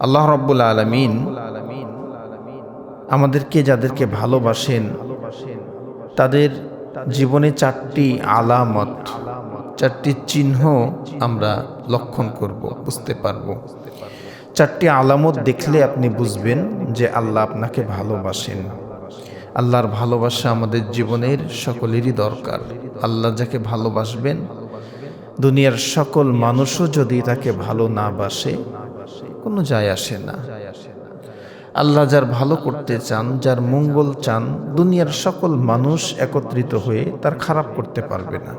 আল্লাহ রব্বুল আলমিন আমাদেরকে যাদেরকে ভালোবাসেন, তাদের জীবনে চারটি আলামত, চারটি চিহ্ন আমরা লক্ষণ করব, বুঝতে পারব। চারটি আলামত দেখলে আপনি বুঝবেন যে আল্লাহ আপনাকে ভালোবাসেন। আল্লাহর ভালোবাসা আমাদের জীবনের সকলেরই দরকার। আল্লাহ যাকে ভালোবাসবেন, দুনিয়ার সকল মানুষও যদি তাকে ভালো না বাসে কোনো যায় আসে না। আল্লাহ যার ভালো করতে চান, যার মঙ্গল চান, দুনিয়ার সকল মানুষ একত্রিত হয়ে তার খারাপ করতে পারবে না।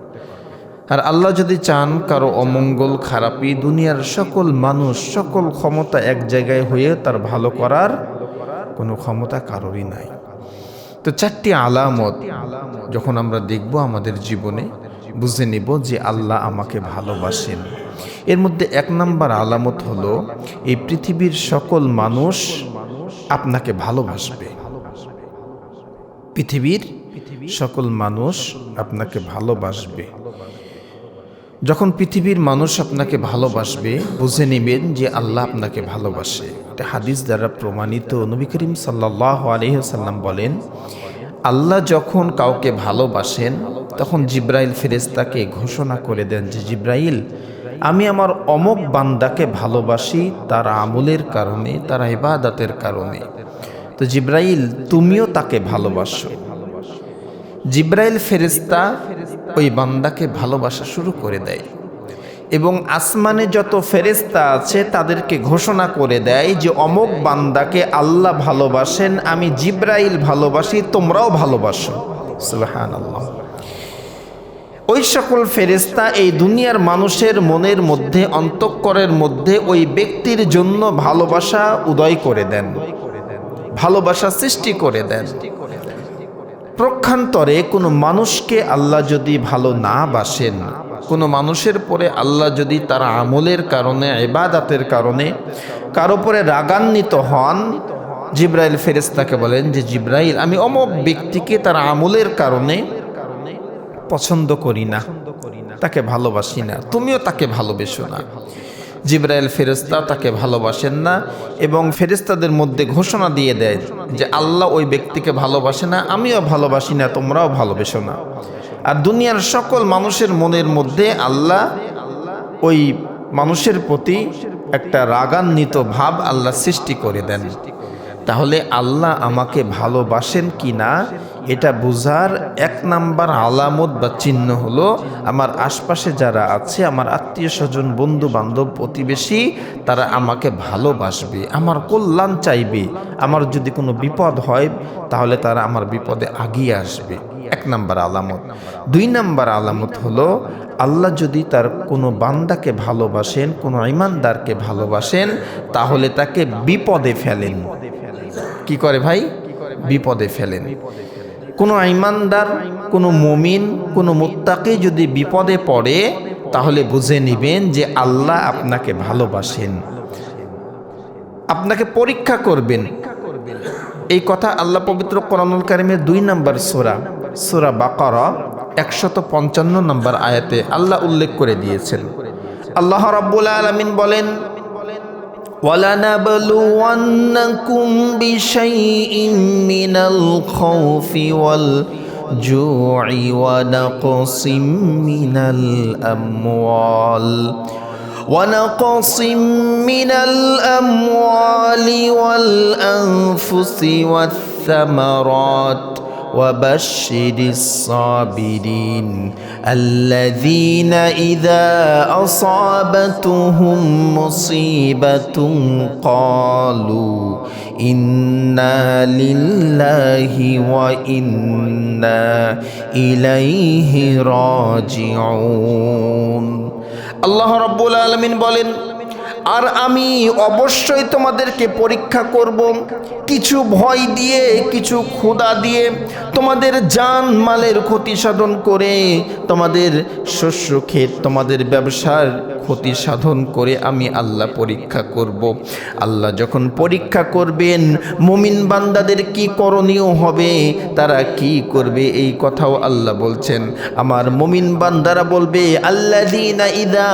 আর আল্লাহ যদি চান কারও অমঙ্গল খারাপই দুনিয়ার সকল মানুষ, সকল ক্ষমতা এক জায়গায় হয়ে তার ভালো করার কোনো ক্ষমতা কারোরই নাই। তো চারটি আলামত যখন আমরা দেখব আমাদের জীবনে, বুঝে নিব যে আল্লাহ আমাকে ভালোবাসেন। এর মধ্যে এক নাম্বার আলামত হলো, এই পৃথিবীর সকল মানুষ আপনাকে ভালোবাসবে। পৃথিবীর সকল মানুষ আপনাকে ভালোবাসবে। যখন পৃথিবীর মানুষ আপনাকে ভালোবাসবে, বুঝে নেবেন যে আল্লাহ আপনাকে ভালোবাসে। এটা হাদিস দ্বারা প্রমাণিত। নবী করিম সাল্লাহ আলহিহাল্লাম বলেন আল্লাহ যখন কাউকে ভালোবাসেন, তখন জিব্রাইল ফেরেস্তাকে ঘোষণা করে দেন যে, জিব্রাইল, আমি আমার অমক বান্দাকে ভালোবাসি তার আমলের কারণে, তার ইবাদাতের কারণে। তো জিব্রাইল, তুমিও তাকে ভালোবাসো। জিব্রাইল ফেরেস্তা ওই বান্দাকে ভালোবাসা শুরু করে দেয়। এবং আসমানে যত ফেরেস্তা আছে তাদেরকে ঘোষণা করে দেয় যে, অমক বান্দাকে আল্লাহ ভালোবাসেন, আমি জিব্রাইল ভালোবাসি, তোমরাও ভালোবাসো। সুবাহান আল্লাহ ওই সকল ফেরেস্তা এই দুনিয়ার মানুষের মনের মধ্যে, অন্তঃকরের মধ্যে ওই ব্যক্তির জন্য ভালোবাসা উদয় করে দেন। ভালোবাসা সৃষ্টি করে দেন। প্রক্ষান্তরে কোনো মানুষকে আল্লাহ যদি ভালো না বাসেন, কোনো মানুষের পরে আল্লাহ যদি তার আমলের কারণে এবাদাতের কারণে কারও পরে রাগান্বিত হন, জিব্রাইল ফেরেস্তাকে বলেন যে, জিব্রাইল, আমি অমক ব্যক্তিকে তার আমলের কারণে পছন্দ করি না, তাকে ভালোবাসি না, তুমিও তাকে ভালোবেসো না। জিব্রাইল ফেরেস্তা তাকে ভালোবাসেন না এবং ফেরেস্তাদের মধ্যে ঘোষণা দিয়ে দেয় যে আল্লাহ ওই ব্যক্তিকে ভালোবাসে না, আমিও ভালোবাসি না, তোমরাও ভালোবেসো না। আর দুনিয়ার সকল মানুষের মনের মধ্যে আল্লাহ ওই মানুষের প্রতি একটা রাগান্বিত ভাব আল্লাহ সৃষ্টি করে দেন। তাহলে আল্লাহ আমাকে ভালোবাসেন কি না? এটা বোঝার এক নাম্বার আলামত বা চিহ্ন হলো আমার আশপাশে যারা আছে, আমার আত্মীয় স্বজন বন্ধু বান্ধব প্রতিবেশী, তারা আমাকে ভালোবাসবে, আমার কল্যাণ চাইবে। আমার যদি কোনো বিপদ হয়, তাহলে তারা আমার বিপদে আগিয়ে আসবে। এক নাম্বার আলামত। দুই নাম্বার আলামত হলো, আল্লাহ যদি তার কোনো বান্দাকে ভালোবাসেন, কোনো ইমানদারকে ভালোবাসেন, তাহলে তাকে বিপদে ফেলেন। কি করে ভাই? বিপদে ফেলেন। কোনো ইমানদার, কোনো মমিন, কোনো মুত্তাকে যদি বিপদে পড়ে, তাহলে বুঝে নেবেন যে আল্লাহ আপনাকে ভালোবাসেন। আপনাকে পরীক্ষা করবেন। এই কথা আল্লাহ পবিত্র কোরআনুল কারিমের দুই নম্বর সোরা সোরা বাকারা, একশত পঞ্চান্ন নম্বর আয়াতে আল্লাহ উল্লেখ করে দিয়েছেন। আল্লাহ রাব্বুল আলমিন বলেন ولنبلونكم بشيء من الخوف والجوع ونقص من الأموال. ونقص من الأموال والأنفس والثمرات. وبشر الصابرين الذين إذا أصابتهم مصيبة قالوا إنا لله وإنا إليه راجعون আল্লাহ রব্বুল আলমিন বলেন আর আমি অবশ্যই তোমাদেরকে পরীক্ষা করব। কিছু ভয় দিয়ে, কিছু ক্ষুদা দিয়ে তোমাদের জান মালের ক্ষতি সাধন করে, তোমাদের শস্য ক্ষেত তোমাদের ব্যবসার ক্ষতি সাধন করে আমি আল্লাহ পরীক্ষা করব। আল্লাহ যখন পরীক্ষা করবেন, মুমিন বান্দাদের কি করণীয় হবে, তারা কি করবে, এই কথাও আল্লাহ বলছেন। আমার মুমিন বান্দারা বলবে আল্লাহ ইদা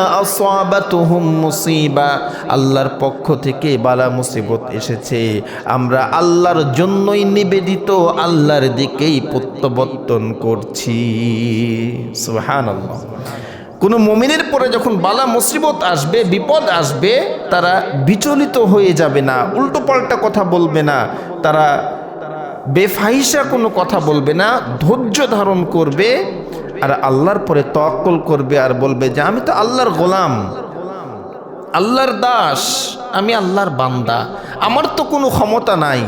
মুসিবা। আল্লাহর পক্ষ থেকে বালা মুসিবত এসেছে। আমরা আল্লাহর জন্যই নিবেদিত, আল্লাহর দিকেই প্রত্যাবর্তন করছি। সুবহানাল্লাহ। কোনো মমিনের পরে যখন বালা মুসিবত আসবে, বিপদ আসবে, তারা বিচলিত হয়ে যাবে না, উল্টো পাল্টা কথা বলবে না, তারা বেফাহিসা কোনো কথা বলবে না, ধৈর্য ধারণ করবে, আর আল্লাহর পরে তকল করবে আর বলবে যে, আমি তো আল্লাহর গোলাম। আল্লাহর দাস, আমি আল্লাহর বান্দা। আমার তো কোনো ক্ষমতা নাই।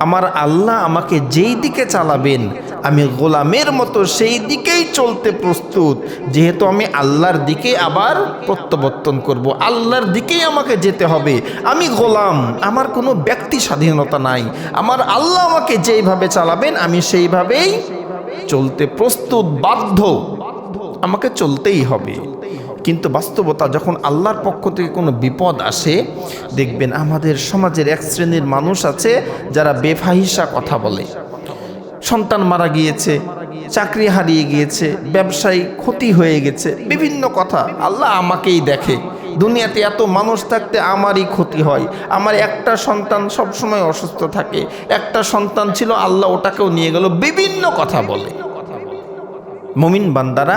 আমার আল্লাহ আমাকে যেই দিকে চালাবেন, আমি গোলামের মতো সেই দিকেই চলতে প্রস্তুত। যেহেতু আমি আল্লাহর দিকে আবার প্রত্যাবর্তন করব, আল্লাহর দিকেই আমাকে যেতে হবে। আমি গোলাম, আমার কোনো ব্যক্তি স্বাধীনতা নাই। আমার আল্লাহ আমাকে যেইভাবে চালাবেন, আমি সেইভাবেই চলতে প্রস্তুত, বাধ্য। আমাকে চলতেই হবে। কিন্তু বাস্তবতা যখন আল্লাহর পক্ষ থেকে কোনো বিপদ আসে, দেখবেন আমাদের সমাজের এক শ্রেণির মানুষ আছে যারা বেফাহিসা কথা বলে। সন্তান মারা গিয়েছে, চাকরি হারিয়ে গিয়েছে, ব্যবসায়ী ক্ষতি হয়ে গেছে, বিভিন্ন কথা আল্লাহ আমাকেই দেখে। দুনিয়াতে এত মানুষ থাকতে আমারই ক্ষতি হয়। আমার একটা সন্তান সবসময় অসুস্থ থাকে। একটা সন্তান ছিল, আল্লাহ ওটাকেও নিয়ে গেল, বিভিন্ন কথা বলে। মমিন বান্দারা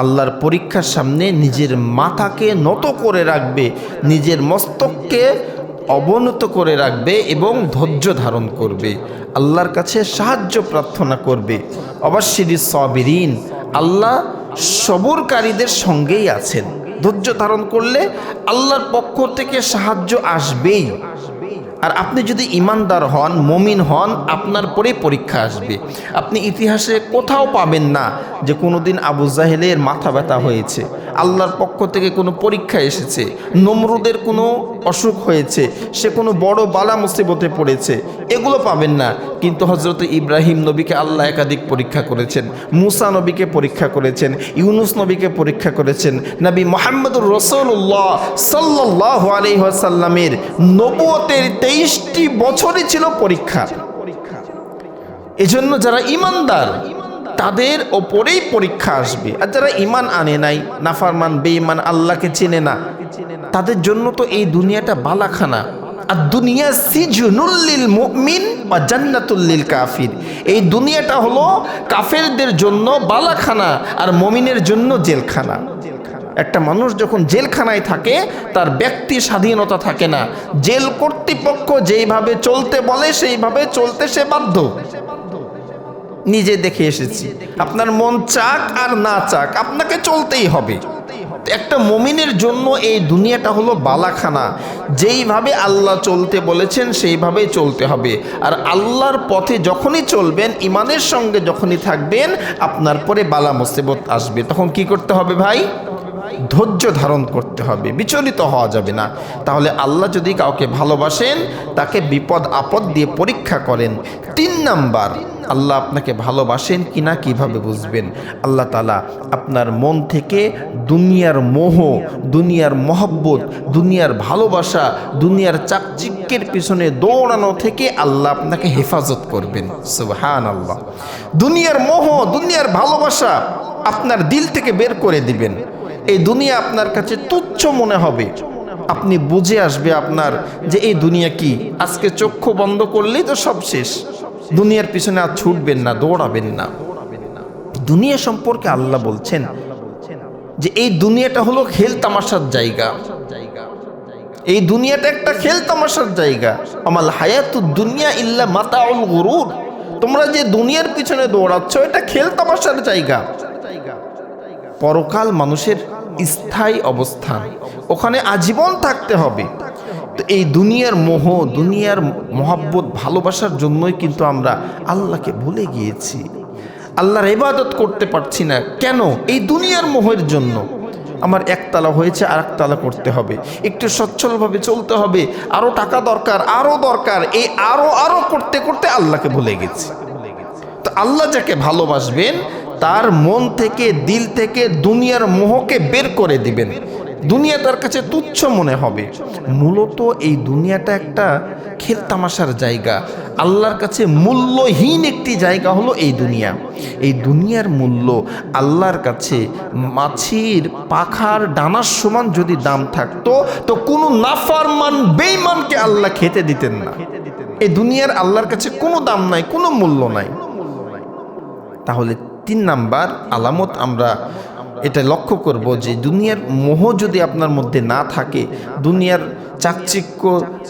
আল্লাহর পরীক্ষার সামনে নিজের মাথাকে নত করে রাখবে, নিজের মস্তককে অবনত করে রাখবে এবং ধৈর্য ধারণ করবে। আল্লাহর কাছে সাহায্য প্রার্থনা করবে। অবশ্যই সবিরিন, আল্লাহ সবরকারীদের সঙ্গেই আছেন। ধৈর্য ধারণ করলে আল্লাহর পক্ষ থেকে সাহায্য আসবেই। আর আপনি যদি ইমানদার হন, মমিন হন, আপনার পরে পরীক্ষা আসবে। আপনি ইতিহাসে কোথাও পাবেন না যে কোনো দিন আবু জাহেলের মাথা ব্যথা হয়েছে, আল্লাহর পক্ষ থেকে কোনো পরীক্ষা এসেছে, নমরুদের কোনো অসুখ হয়েছে, সে কোনো বড় বালা মুসিবতে পড়েছে, এগুলো পাবেন না। কিন্তু হজরত ইব্রাহিম নবীকে আল্লাহ একাধিক পরীক্ষা করেছেন, মুসা নবীকে পরীক্ষা করেছেন, ইউনুস নবীকে পরীক্ষা করেছেন, নবী মোহাম্মদুর রসুল্লাহ সাল্লাহ আলহাসাল্লামের নবুয়তের তেইশটি বছরই ছিল পরীক্ষা। এজন্য যারা ইমানদার তাদের ওপরেই পরীক্ষা আসবে। আর যারা ইমান আনে নাই, নাফারমান, বেঈমান, আল্লাহকে চেনে না, তাদের জন্য তো এই দুনিয়াটা বালাখানা। আর দুনিয়া সিজনুল্লিল মুমিন বা জান্নাতুল্লিল কাফির। এই দুনিয়াটা হলো কাফেরদের জন্য বালাখানা আর মমিনের জন্য জেলখানা। একটা মানুষ যখন জেলখানায় থাকে, তার ব্যক্তি স্বাধীনতা থাকে না। জেল কর্তৃপক্ষ যেইভাবে চলতে বলে, সেইভাবে চলতে সে বাধ্য। নিজে দেখে এসেছি। আপনার মন চাক আর না চাক, আপনাকে চলতেই হবে। একটা মমিনের জন্য এই দুনিয়াটা হলো বালাখানা। যেইভাবে আল্লাহ চলতে বলেছেন, সেইভাবেই চলতে হবে। আর আল্লাহর পথে যখনই চলবেন ইমানের সঙ্গে যখনই থাকবেন, আপনার পরে বালা মুসিবত আসবে। তখন কি করতে হবে ভাই? ধৈর্য ধারণ করতে হবে। বিচলিত হওয়া যাবে না। তাহলে আল্লাহ যদি কাউকে ভালোবাসেন, তাকে বিপদ আপদ দিয়ে পরীক্ষা করেন। তিন নাম্বার আল্লাহ আপনাকে ভালোবাসেন কি না কীভাবে বুঝবেন? আল্লাহ তালা আপনার মন থেকে দুনিয়ার মোহ, দুনিয়ার মহব্বত, দুনিয়ার ভালোবাসা, দুনিয়ার চাকচিক্যের পিছনে দৌড়ানো থেকে আল্লাহ আপনাকে হেফাজত করবেন। সুবহান আল্লাহ দুনিয়ার মোহ, দুনিয়ার ভালোবাসা আপনার দিল থেকে বের করে দিবেন। এই দুনিয়া আপনার কাছে তুচ্ছ মনে হবে। আপনি বুঝে আসবে আপনার যে এই দুনিয়া কি? আজকে চক্ষু বন্ধ করলেই তো সব শেষ। দুনিয়ার পিছনে আর ছুটবেন না, দৌড়াবেন না। দুনিয়া সম্পর্কে আল্লাহ বলছেন যে এই দুনিয়াটা হলো খেল তামাশার জায়গা। এই দুনিয়াটা একটা খেল তামাশার জায়গা। আমাল হায়াতু দুনিয়া ইল্লা মাতাউল গরুর। তোমরা যে দুনিয়ার পিছনে দৌড়াচ্ছ, এটা খেল তামাশার জায়গা। পরকাল মানুষের স্থায়ী অবস্থান। ওখানে আজীবন থাকতে হবে। তো এই দুনিয়ার মোহ, দুনিয়ার মহাব্বত, ভালোবাসার জন্যই কিন্তু আমরা আল্লাহকে ভুলে গিয়েছি। আল্লাহর ইবাদত করতে পারছি না। কেন? এই দুনিয়ার মোহের জন্য। আমার একতলা হয়েছে আর একতলা করতে হবে। একটু সচ্ছলভাবে চলতে হবে। আরও টাকা দরকার আরও দরকার। এই আরও আরও করতে করতে আল্লাহকে ভুলে গেছি। তো আল্লাহ যাকে ভালোবাসবেন, তার মন থেকে, দিল থেকে দুনিয়ার মোহকে বের করে দিবেন। দুনিয়া তার কাছে তুচ্ছ মনে হবে। মূলত এই দুনিয়াটা একটা খেলতামাশার জায়গা। আল্লাহর কাছে মূল্যহীন একটি জায়গা হলো এই দুনিয়া। এই দুনিয়ার মূল্য আল্লাহর কাছে মাছির পাখার ডানার সমান যদি দাম থাকতো, তো কোনো নাফারমান বেইমানকে আল্লাহ খেতে দিতেন না। এই দুনিয়ার আল্লাহর কাছে কোনো দাম নাই, কোনো মূল্য নাই। তাহলে তিন নাম্বার আলামত আমরা এটা লক্ষ্য করব যে দুনিয়ার মোহ যদি আপনার মধ্যে না থাকে দুনিয়ার চাকচিক্য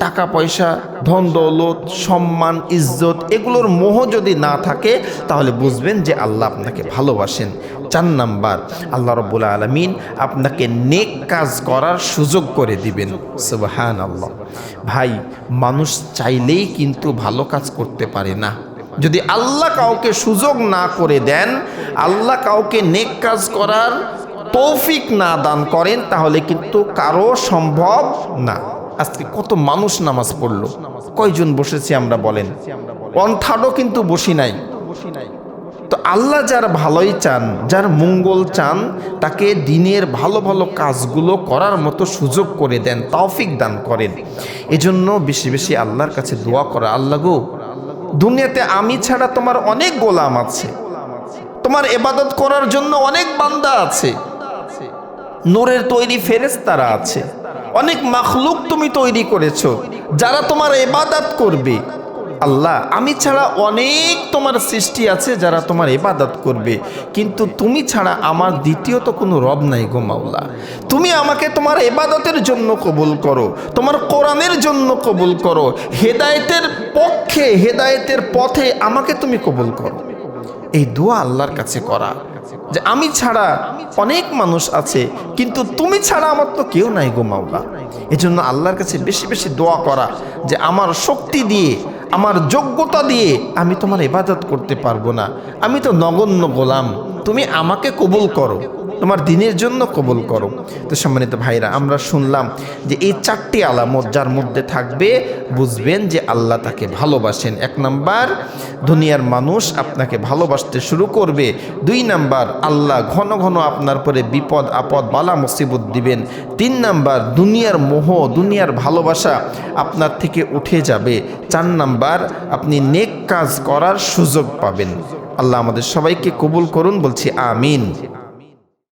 টাকা পয়সা ধন দৌলত সম্মান ইজ্জত এগুলোর মোহ যদি না থাকে তাহলে বুঝবেন যে আল্লাহ আপনাকে ভালোবাসেন। চার নাম্বার আল্লাহ রব্বুল আলমিন আপনাকে নেক কাজ করার সুযোগ করে দিবেন। সুবহান আল্লাহ ভাই মানুষ চাইলেই কিন্তু ভালো কাজ করতে পারে না। যদি আল্লাহ কাউকে সুযোগ না করে দেন, আল্লাহ কাউকে নেক কাজ করার তৌফিক না দান করেন, তাহলে কিন্তু কারও সম্ভব না। আজকে কত মানুষ নামাজ পড়ল। কয়জন বসেছি আমরা বলেন। ওয়ান থার্ডও কিন্তু বসি নাই। তো আল্লাহ যার ভালোই চান, যার মঙ্গল চান, তাকে দিনের ভালো ভালো কাজগুলো করার মতো সুযোগ করে দেন, তৌফিক দান করেন। এজন্য বেশি বেশি আল্লাহর কাছে দোয়া করা, আল্লাহ গো দুনিয়াতে আমি ছাড়া তোমার অনেক গোলাম আছে। তোমার এবাদত করার জন্য অনেক বান্দা আছে। নূরের তৈরি ফেরেস তারা আছে। অনেক মাখলুক তুমি তৈরি করেছ, যারা তোমার এবাদাত করবে। আল্লাহ, আমি ছাড়া অনেক তোমার সৃষ্টি আছে যারা তোমার এবাদত করবে। কিন্তু তুমি ছাড়া আমার দ্বিতীয়ত কোনো রব নাই গো মাওলা। তুমি আমাকে তোমার এবাদতের জন্য কবুল করো, তোমার কোরআনের জন্য কবুল করো, হেদায়েতের পক্ষে, হেদায়েতের পথে আমাকে তুমি কবুল করো। এই দোয়া আল্লাহর কাছে করা, যে আমি ছাড়া অনেক মানুষ আছে, কিন্তু তুমি ছাড়া আমার তো কেউ নাই গো মাওলা। এজন্য আল্লাহর কাছে বেশি বেশি দোয়া করা, যে আমার শক্তি দিয়ে আমার যোগ্যতা দিয়ে আমি তোমার ইবাদত করতে পারব না। আমি তো নগণ্য গোলাম। তুমি আমাকে কবুল করো। তোমার দিনের জন্য কবুল করো। তো সম্মানিত ভাইরা, আমরা শুনলাম যে এই চারটি আলামত যার মধ্যে থাকবে, বুঝবেন যে আল্লাহ তাকে ভালোবাসেন। এক নাম্বার, দুনিয়ার মানুষ আপনাকে ভালোবাসতে শুরু করবে। দুই নাম্বার, আল্লাহ ঘন ঘন আপনার পরে বিপদ, আপদ, বালা, মুসিবত দিবেন। তিন নাম্বার, দুনিয়ার মোহ, দুনিয়ার ভালোবাসা আপনার থেকে উঠে যাবে। চার নাম্বার, আপনি নেক কাজ করার সুযোগ পাবেন। আল্লাহ আমাদের সবাইকে কবুল করুন, বলছি আমিন।